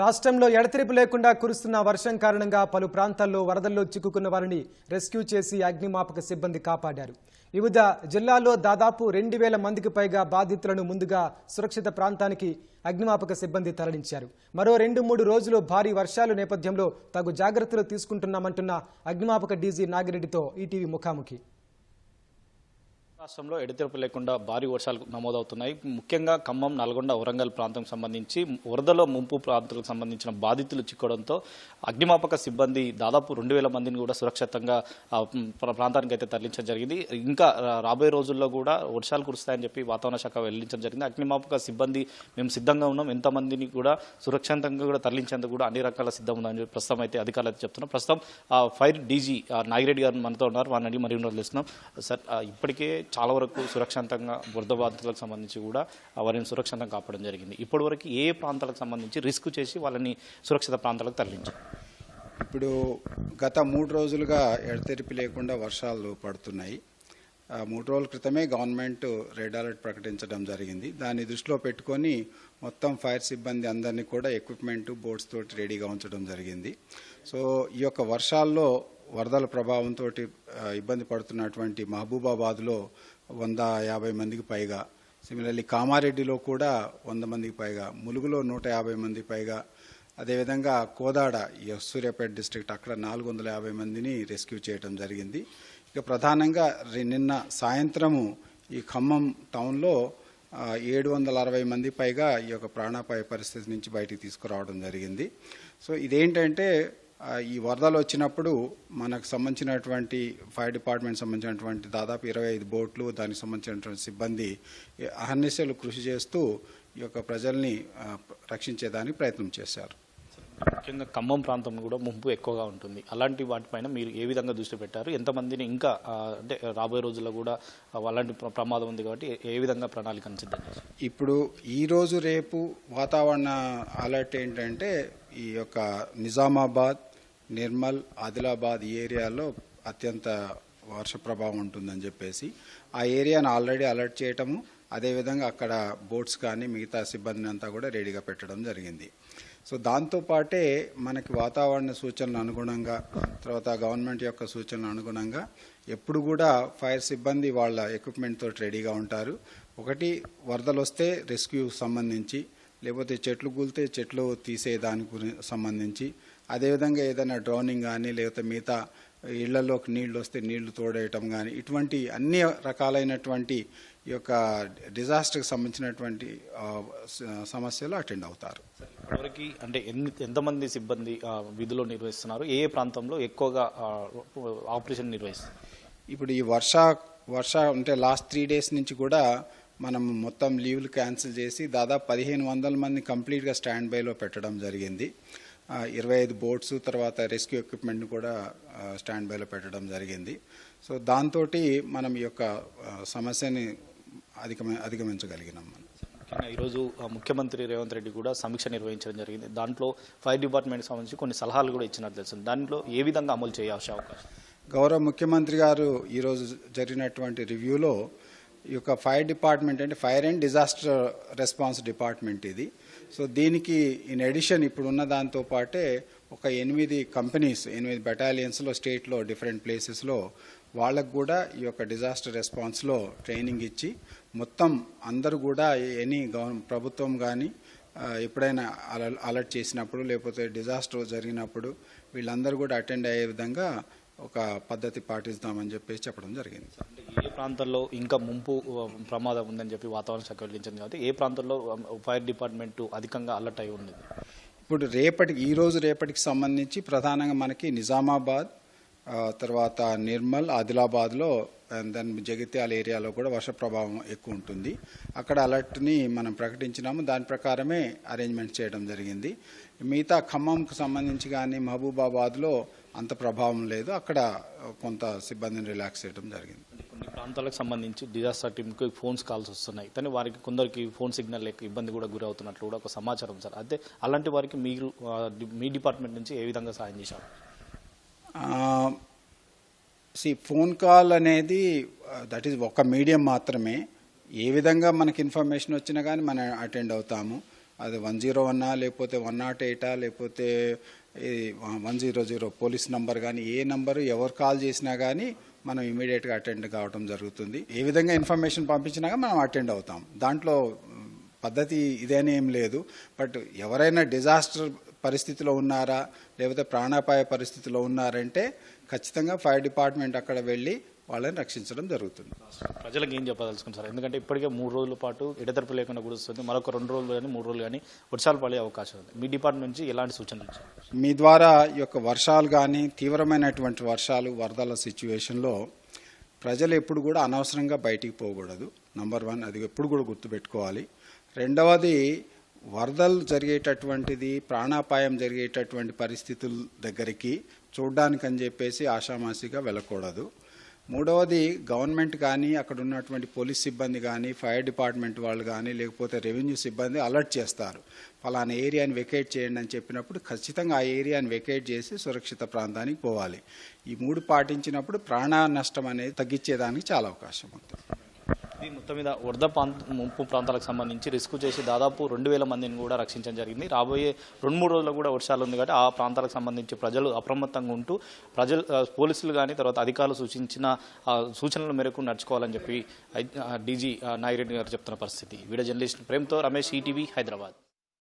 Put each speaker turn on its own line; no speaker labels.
రాష్ట్రంలో ఎడతెరిపి లేకుండా కురుస్తున్న వర్షం కారణంగా పలు ప్రాంతాల్లో వరదల్లో చిక్కుకున్న వారిని రెస్క్యూ చేసి అగ్నిమాపక సిబ్బంది కాపాడారు. వివిధ జిల్లాల్లో దాదాపు రెండు వేల మందికి పైగా బాధితులను ముందుగా సురక్షిత ప్రాంతానికి అగ్నిమాపక సిబ్బంది తరలించారు. మరో రెండు మూడు రోజులు భారీ వర్షాలు నేపథ్యంలో తగు జాగ్రత్తలు తీసుకుంటున్నామంటున్న అగ్నిమాపక డీజీ నాగిరెడ్డితో ఈటీవీ ముఖాముఖి.
రాష్ట్రంలో ఎడతెరపు లేకుండా భారీ వర్షాలు నమోదవుతున్నాయి. ముఖ్యంగా ఖమ్మం నల్గొండ వరంగల్ ప్రాంతం సంబంధించి వరదలో ముంపు ప్రాంతాలకు సంబంధించిన బాధితులు చిక్కడంతో అగ్నిమాపక సిబ్బంది దాదాపు రెండు వేల మందిని కూడా సురక్షితంగా ప్రాంతానికి అయితే తరలించడం జరిగింది. ఇంకా రాబోయే రోజుల్లో కూడా వర్షాలు కురుస్తాయని చెప్పి వాతావరణ శాఖ వెల్లడించడం జరిగింది. అగ్నిమాపక సిబ్బంది మేము సిద్ధంగా ఉన్నాం. ఎంతమందిని కూడా సురక్షితంగా కూడా తరలించేందుకు కూడా అన్ని రకాల సిద్ధం ఉందని చెప్పి ప్రస్తుతం అయితే అధికారులు అయితే చెప్తున్నాం ప్రస్తుతం ఆ, ఫైర్ డీజీ నాగిరెడ్డి గారు మనతో ఉన్నారు. వారిని అడిగి మరి తెలుస్తున్నాం సార్ ఇప్పటికే చాలా వరకు సురక్షితంగా బురద బాధితులకు సంబంధించి కూడా వారిని సురక్షితంగా కాపాడడం జరిగింది. ఇప్పటి వరకు ఏ ప్రాంతాలకు సంబంధించి రిస్క్ చేసి వాళ్ళని సురక్షిత ప్రాంతాలకు తరలించారు?
ఇప్పుడు గత మూడు రోజులుగా ఎడతెరిపి లేకుండా వర్షాలు పడుతున్నాయి. మూడు రోజుల క్రితమే గవర్నమెంట్ రెడ్ అలర్ట్ ప్రకటించడం జరిగింది. దాన్ని దృష్టిలో పెట్టుకొని మొత్తం ఫైర్ సిబ్బంది అందరినీ కూడా ఎక్విప్మెంట్ బోట్స్ తోటి రెడీగా ఉంచడం జరిగింది. సో ఈ యొక్క వర్షాల్లో వరదల ప్రభావంతో ఇబ్బంది పడుతున్నటువంటి మహబూబాబాద్లో వంద యాభై మందికి పైగా సిమిలర్లీ కామారెడ్డిలో కూడా వంద మందికి పైగా ములుగులో నూట యాభై మందికి పైగా అదేవిధంగా కోదాడ ఈ సూర్యాపేట డిస్ట్రిక్ట్ అక్కడ నాలుగు వందల యాభై మందిని రెస్క్యూ చేయడం జరిగింది. ఇక ప్రధానంగా నిన్న సాయంత్రము ఈ ఖమ్మం టౌన్లో ఏడు వందల అరవై మంది పైగా ఈ యొక్క ప్రాణాపాయ పరిస్థితి నుంచి బయటికి తీసుకురావడం జరిగింది. సో ఇదేంటంటే ఈ వరదలు వచ్చినప్పుడు మనకు సంబంధించినటువంటి ఫైర్ డిపార్ట్మెంట్ సంబంధించినటువంటి దాదాపు ఇరవై ఐదు బోట్లు దానికి సంబంధించినటువంటి సిబ్బంది అహర్నిశలు కృషి చేస్తూ ఈ యొక్క ప్రజల్ని రక్షించేదానికి ప్రయత్నం చేశారు.
ముఖ్యంగా ఖమ్మం ప్రాంతం కూడా ముంపు ఎక్కువగా ఉంటుంది. అలాంటి వాటిపైన మీరు ఏ విధంగా దృష్టి పెట్టారు? ఎంతమందిని ఇంకా అంటే రాబోయే రోజుల్లో కూడా అలాంటి ప్ర- ప్రమాదం ఉంది కాబట్టి ఏ- విధంగా ప్రణాళికను సిద్ధం
ఇప్పుడు ఈ రోజు రేపు వాతావరణ అలర్ట్ ఏంటంటే ఈ యొక్క నిజామాబాద్ నిర్మల్ ఆదిలాబాద్ ఈ ఏరియాలో అత్యంత వర్ష ప్రభావం ఉంటుందని చెప్పేసి ఆ ఏరియాను ఆల్రెడీ అలర్ట్ చేయటము అదేవిధంగా అక్కడ బోట్స్ కానీ మిగతా సిబ్బందిని అంతా కూడా రెడీగా పెట్టడం జరిగింది. సో దాంతోపాటే మనకి వాతావరణ సూచనలు అనుగుణంగా తర్వాత గవర్నమెంట్ యొక్క సూచనలు అనుగుణంగా ఎప్పుడు కూడా ఫైర్ సిబ్బంది వాళ్ళ ఎక్విప్మెంట్తో రెడీగా ఉంటారు. ఒకటి వరదలు వస్తే రెస్క్యూ సంబంధించి లేకపోతే చెట్లు కూలితే చెట్లు తీసే దాని గురి సంబంధించి అదేవిధంగా ఏదైనా డ్రౌనింగ్ కానీ లేకపోతే మిగతా ఇళ్ళలోకి నీళ్ళు వస్తే నీళ్ళు తోడేయటం కానీ ఇటువంటి అన్ని రకాలైనటువంటి ఈ యొక్క డిజాస్టర్కి సంబంధించినటువంటి సమస్యలు అటెండ్ అవుతారు.
ఇప్పటివరకు అంటే ఎన్ని ఎంతమంది సిబ్బంది విధులు నిర్వహిస్తున్నారు? ఏ ప్రాంతంలో ఎక్కువగా ఆపరేషన్ నిర్వహిస్తున్నారు
ఇప్పుడు ఈ వర్ష వర్ష అంటే లాస్ట్ త్రీ డేస్ నుంచి కూడా మనం మొత్తం లీవ్లు క్యాన్సిల్ చేసి దాదాపు పదిహేను వందల మంది కంప్లీట్గా స్టాండ్ బైలో పెట్టడం జరిగింది. ఇరవై ఐదు బోట్స్ తర్వాత రెస్క్యూ ఎక్విప్మెంట్ కూడా స్టాండ్ బైలో పెట్టడం జరిగింది. సో దాంతో మనం ఈ యొక్క సమస్యని అధిగమ అధిగమించగలిగినాం మనం.
ఈరోజు ముఖ్యమంత్రి రేవంత్ రెడ్డి కూడా సమీక్ష నిర్వహించడం జరిగింది. దాంట్లో ఫైర్ డిపార్ట్మెంట్ సంబంధించి కొన్ని సలహాలు కూడా ఇచ్చినట్టు తెలుస్తుంది. దాంట్లో ఏ విధంగా అమలు చేయాల్సిన అవకాశం?
గౌరవ ముఖ్యమంత్రి గారు ఈరోజు జరిగినటువంటి రివ్యూలో ఈ యొక్క ఫైర్ డిపార్ట్మెంట్ అంటే fire and disaster response department ఇది. సో దీనికి ఇన్ ఎడిషన్ ఇప్పుడున్న దాంతో పాటే ఒక ఎనిమిది కంపెనీస్ ఎనిమిది బెటాలియన్స్లో స్టేట్లో డిఫరెంట్ ప్లేసెస్లో వాళ్ళకు కూడా ఈ యొక్క డిజాస్టర్ రెస్పాన్స్లో ట్రైనింగ్ ఇచ్చి మొత్తం అందరూ కూడా ఎనీ ప్రభుత్వం కానీ ఎప్పుడైనా అల- అలర్ట్ చేసినప్పుడు లేకపోతే డిజాస్టర్ జరిగినప్పుడు వీళ్ళందరూ కూడా అటెండ్ అయ్యే విధంగా ఒక పద్ధతి పాటిస్తామని చెప్పేసి చెప్పడం జరిగింది
ఏ ప్రాంతాల్లో ఇంకా ముంపు ప్రమాదం ఉందని చెప్పి వాతావరణ శాఖ వెల్లడించింది కాబట్టి ఏ ప్రాంతంలో ఫైర్ డిపార్ట్మెంట్ అధికంగా అలర్ట్ అయి ఉంది?
ఇప్పుడు రేపటికి ఈ రోజు రేపటికి సంబంధించి ప్రధానంగా మనకి నిజామాబాద్ తర్వాత నిర్మల్ ఆదిలాబాద్లో దెన్ జగిత్యాల ఏరియాలో కూడా వర్ష ప్రభావం ఎక్కువ ఉంటుంది. అక్కడ అలర్ట్ని మనం ప్రకటించినాము. దాని ప్రకారమే అరేంజ్మెంట్ చేయడం జరిగింది. మిగతా ఖమ్మంకు సంబంధించి కానీ మహబూబాబాద్లో అంత ప్రభావం లేదు. అక్కడ కొంత సిబ్బందిని రిలాక్స్ చేయడం జరిగింది.
కొన్ని ప్రాంతాలకు సంబంధించి డిజాస్టర్ టీమ్కి ఫోన్స్ కాల్స్ వస్తున్నాయి. కానీ వారికి కొందరికి ఫోన్ సిగ్నల్ లేక ఇబ్బంది కూడా గురి అవుతున్నట్లు కూడా ఒక సమాచారం సార్. అయితే అలాంటి వారికి మీరు మీ డిపార్ట్మెంట్ నుంచి ఏ విధంగా సాయం చేశారు?
సి ఫోన్ కాల్ అనేది దట్ ఈస్ ఒక మీడియం మాత్రమే. ఏ విధంగా మనకి ఇన్ఫర్మేషన్ వచ్చినా కానీ మనం అటెండ్ అవుతాము. అది వన్ జీరో వన్నా లేకపోతే వన్ నాట్ ఎయిటా లేకపోతే one zero zero police number కానీ ఏ నంబరు ఎవరు కాల్ చేసినా కానీ మనం ఇమీడియట్గా అటెండ్ కావడం జరుగుతుంది. ఏ విధంగా ఇన్ఫర్మేషన్ పంపించినా మనం అటెండ్ అవుతాం. దాంట్లో పద్ధతి ఇదేనే ఏం లేదు. బట్ ఎవరైనా డిజాస్టర్ పరిస్థితిలో ఉన్నారా లేకపోతే ప్రాణాపాయ పరిస్థితిలో ఉన్నారంటే ఖచ్చితంగా ఫైర్ డిపార్ట్మెంట్ అక్కడ వెళ్ళి వాళ్ళని రక్షించడం జరుగుతుంది.
ప్రజలకు ఏం చెప్పదలుచుకున్నారు సార్? ఎందుకంటే ఇప్పటికే మూడు రోజుల పాటు ఎడతెరపు లేకుండా కురుస్తుంది మరొక రెండు రోజులు కానీ మూడు రోజులు కానీ వర్షాలు పడే అవకాశం ఉంది. మీ డిపార్ట్మెంట్ నుంచి ఎలాంటి సూచనలు ఇచ్చారు?
మీ ద్వారా ఈ యొక్క వర్షాలు కానీ తీవ్రమైనటువంటి వర్షాలు వరదల సిచ్యువేషన్లో ప్రజలు ఎప్పుడు కూడా అనవసరంగా బయటికి పోకూడదు. నంబర్ వన్ అది ఎప్పుడు కూడా గుర్తుపెట్టుకోవాలి. రెండవది వరదలు జరిగేటటువంటిది ప్రాణాపాయం జరిగేటటువంటి పరిస్థితుల దగ్గరికి చూడ్డానికి అని చెప్పేసి ఆషామాషిగా వెళ్ళకూడదు. మూడవది గవర్నమెంట్ కానీ అక్కడ ఉన్నటువంటి పోలీస్ సిబ్బంది కానీ ఫైర్ డిపార్ట్మెంట్ వాళ్ళు కానీ లేకపోతే రెవెన్యూ సిబ్బంది అలర్ట్ చేస్తారు. ఫలానా ఏరియాని వెకేట్ చేయండి అని చెప్పినప్పుడు ఖచ్చితంగా ఆ ఏరియాని వెకేట్ చేసి సురక్షిత ప్రాంతానికి పోవాలి. ఈ మూడు పాటించినప్పుడు ప్రాణ నష్టం అనేది తగ్గించేదానికి చాలా అవకాశం ఉంటుంది.
మొత్తం మీద వరద ప్రాంత ముంపు ప్రాంతాలకు సంబంధించి రిస్క్ చేసి దాదాపు రెండు వేల మందిని కూడా రక్షించడం జరిగింది. రాబోయే రెండు మూడు రోజుల్లో కూడా వర్షాలు ఉంది కాబట్టి ఆ ప్రాంతాలకు సంబంధించి ప్రజలు అప్రమత్తంగా ఉంటూ ప్రజలు పోలీసులు కానీ తర్వాత అధికారులు సూచించిన సూచనల మేరకు నడుచుకోవాలని చెప్పి డీజీ నాగిరెడ్డి గారు చెప్తున్న పరిస్థితి. వీడియో జర్నలిస్ట్ ప్రేమ్తో రమేష్ ఈటీవీ హైదరాబాద్.